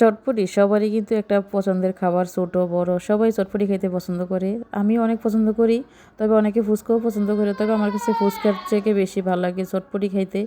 চটপটি সবারই কিন্তু একটা পছন্দের খাবার, ছোট, বড়, সবাই চটপটি খেতে পছন্দ করে। আমি অনেক পছন্দ করি, তবে অনেকে ফুচকাও পছন্দ করে, তবে আমার কাছে ফুচকার থেকে বেশি ভালো লাগে চটপটি খাইতে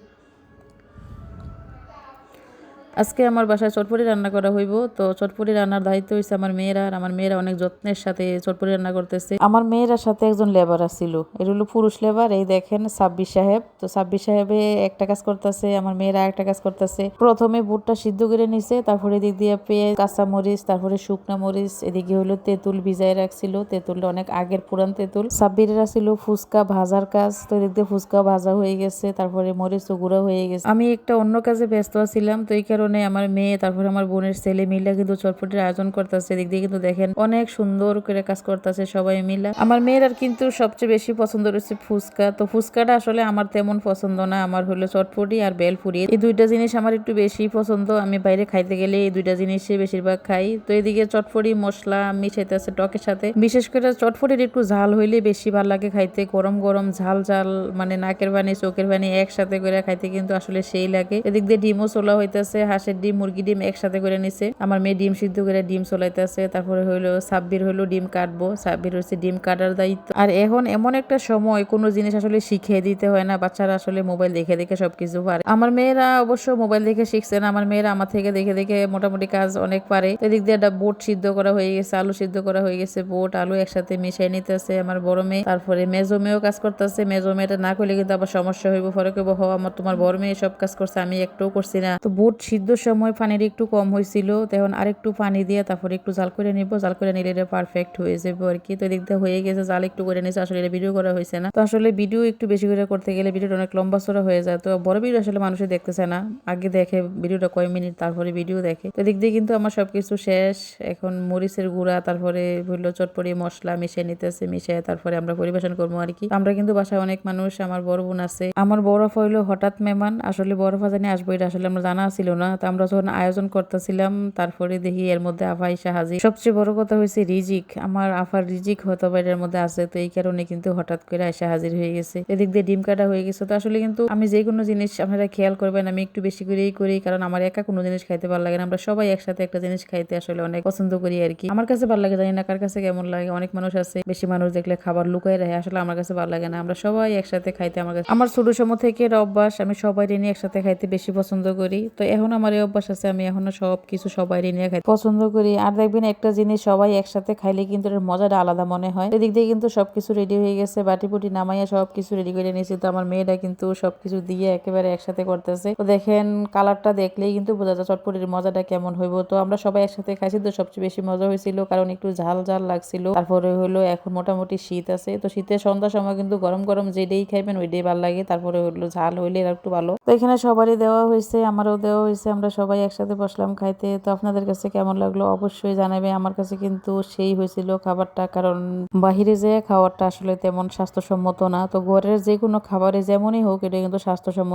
আজকে আমার বাসায় চটপটি রান্না করা হইব। তো চটপটি রান্নার দায়িত্ব হয়েছে আমার মেয়েরা আর আমার মেয়েরা অনেক যত্নের সাথে চটপটি রান্না করতেছে। আমার মেয়েরার সাথে একজন লেবার আসছিল এটা হলো পুরুষ লেবার এই দেখেন সাব্বির সাহেব। তো সাব্বির সাহেবে একটা কাজ করতেছে আমার মেয়েরা একটা কাজ করতেছে। প্রথমে বুটটা সিদ্ধ করে নিছে তারপরে এদিক দিয়ে পেঁয়াজ কাঁচা মরিচ তারপরে শুকনা মরিচ এদিকে হলো তেঁতুল ভিজাই রাখছিল। তেঁতুলটা অনেক আগের পুরান তেঁতুল। সাব্বিরেরা ছিল ফুচকা ভাজার কাজ তো এদিক দিয়ে ফুচকা ভাজা হয়ে গেছে তারপরে মরিচ গুঁড়া হয়ে গেছে। আমি একটা অন্য কাজে ব্যস্ত আছিলাম তো এই কারণে আমার মেয়ে, তারপরে আমার বোনের ছেলে মিলে কিন্তু চটপটির আয়োজন করতেছে। এদিক দিয়ে কিন্তু দেখেন অনেক সুন্দর করে কাজ করতেছে সবাই মিলে। আমার মেয়ের আর কিন্তু সবচেয়ে বেশি পছন্দ রয়েছে ফুচকা। তো ফুচকাটা আসলে আমার তেমন পছন্দ না। আমার হলো চটপটি আর বেলপুরি। এই দুইটা জিনিস আমার একটু বেশি পছন্দ। আমি বাইরে খাইতে গেলে এই দুইটা জিনিসই বেশিরভাগ খাই। তো এদিকে চটপটি, মশলা মিশাইতেছে টকের সাথে। বিশেষ করে চটপটির একটু ঝাল হইলে বেশি ভালো লাগে খাইতে। গরম গরম ঝাল ঝাল মানে নাকের পানি, চোখের পানি একসাথে করে খাইতে কিন্তু আসলে সেই লাগে। এদিক দিয়ে ডিমও চলা হইতেছে হাঁসের ডিম, মুরগি ডিম একসাথে করে নিছে। আমার মেয়ে ডিম সিদ্ধ করে ডিম চলাইতেছে তারপরে হইল সাব্বির হইল ডিম কাটবো। সাব্বির হচ্ছে ডিম কাটার দায়িত্ব। আর এখন এমন একটা সময়, কোনো জিনিস আসলে শিখিয়ে দিতে হয় না। বাচ্চারা আসলে মোবাইল দেখে দেখে সবকিছু পারে। আমার মেয়েরা অবশ্য মোবাইল দেখে শিখছে না। আমার মেয়েরা আমার থেকে দেখে দেখে মোটামুটি কাজ অনেক পারে। এদিক দিয়ে একটা বোট সিদ্ধ করা হয়ে গেছে, আলু সিদ্ধ করা হয়ে গেছে। বোট, আলু একসাথে মিশাই নিতেছে আমার বড় মেয়ে। তারপরে মেজো মেয়েও কাজ করতেছে। মেজো মেয়েটা না করলে কিন্তু আবার সমস্যা হইব পরে কেবো হওয়া আমার তোমার বড় মেয়ে সব কাজ করছে, আমি একটুও করছি না। তো বুট সিদ্ধর সময় পানির একটু কম হয়েছিল তখন আরেকটু পানি দিয়ে তারপরে একটু জাল করে নিব, জাল করে নিলে এটা পারফেক্ট হয়ে যাবে আর কি। তো দিয়ে হয়ে গেছে, জাল একটু করে নিয়েছে আসলে এটা ভিডিও করা হয়েছে না। তো আসলে ভিডিও একটু বেশি করে করতে গেলে ভিডিওটা অনেক লম্বা চড়া হয়ে যায়। তো বড় ভিডিও আসলে মানুষে দেখতেছে না। আগে দেখে ভিডিওটা কয় মিনিট, তারপরে ভিডিও দেখে। তো এদিক দিয়ে কিন্তু আমার সবকিছু শেষ। এখন মরিচের গুঁড়া, তারপরে হইল চটপটি মশলা মিশিয়ে নিতেছে, মিশিয়ে তারপরে আমরা পরিবেশন করব আর কি। আমরা কিন্তু বাসায় অনেক মানুষ, আমার বড় বোন আছে। আমার বড় হইল হঠাৎ মেহমান। আসলে বড় জানি আসব, এটা আসলে আমরা জানা ছিল না। তো আমরা যখন আয়োজন করতেছিলাম, তারপরে দেখি এর মধ্যে আফা ইসা হাজির। সবচেয়ে বড় কথা হয়েছে রিজিক। আমার আফার রিজিক হয়তো বা এর মধ্যে আছে, তো এই কারণে কিন্তু হঠাৎ করে আয়সা হাজির হয়ে গেছে। এদিক দিয়ে ডিম কাটা হয়ে গেছে। তো আসলে কিন্তু আমি যে কোনো জিনিস আপনারা খেয়াল করবেন, আমি একটু বেশি করেই করি, কারণ আমার একা কোনো জিনিস খাইতে ভালো লাগে না। আমরা সবাই একসাথে একটা জিনিস খাইতে আসলে অনেক পছন্দ করি আর কি। আমার কাছে ভালো লাগে, জানি না কার কাছে কেমন লাগে। অনেক মানুষ আছে, বেশি মানুষ দেখলে খাবার লুকাই রাখে। আসলে আমার কাছে ভালো লাগে না। আমরা সবাই একসাথে খাইতে আমার কাছে আমার ছোট সময় থেকে অভ্যাস, আমি সবাই নিয়ে একসাথে খাইতে বেশি পছন্দ করি। তো এখন আমার এই অভ্যাস আছে, আমি এখনও সব কিছু সবাই নিয়ে খাই। পছন্দ করি। আর দেখবেন একটা জিনিস সবাই একসাথে খাইলে কিন্তু এর মজাটা আলাদা মনে হয়। এদিক দিয়ে কিন্তু সবকিছু রেডি হয়ে গেছে বাটি পুটি নামাইয়া সব কিছু রেডি করে নিয়েছি। তো আমার মেয়েটা কিন্তু সবকিছু দিয়ে একেবারে একসাথে করতেছে। তো দেখেন কালারটা দেখলেই কিন্তু বোঝা যায় চটপটির মজাটা কেমন হইব। তো আমরা সবাই একসাথে খাইছি তো সবচেয়ে বেশি মজা হয়েছিল কারণ একটু ঝাল ঝাল লাগছিল। তারপরে হলো এখন মোটামুটি শীত আছে। তো শীতের সন্ধ্যার সময় কিন্তু গরম গরম যেটাই খাইবেন ওইটাই ভালো লাগে। তারপরে হলো ঝাল হইলে একটু ভালো। তো এখানে সবারই দেওয়া হয়েছে আমারও দেওয়া হয়েছে আমরা সবাই একসাথে বসলাম খাইতে। তো আপনাদের কাছে কেমন লাগল? অবশ্যই জানাবে। আমার কাছে কিন্তু সেই হয়েছিল খাবারটা, কারণ বাহিরে যে খাবারটা আসলে তেমন স্বাস্থ্যসম্মত না। তো ঘরের যে কোনো খাবারে যেমনই হোক, এটা কিন্তু স্বাস্থ্যসম্মত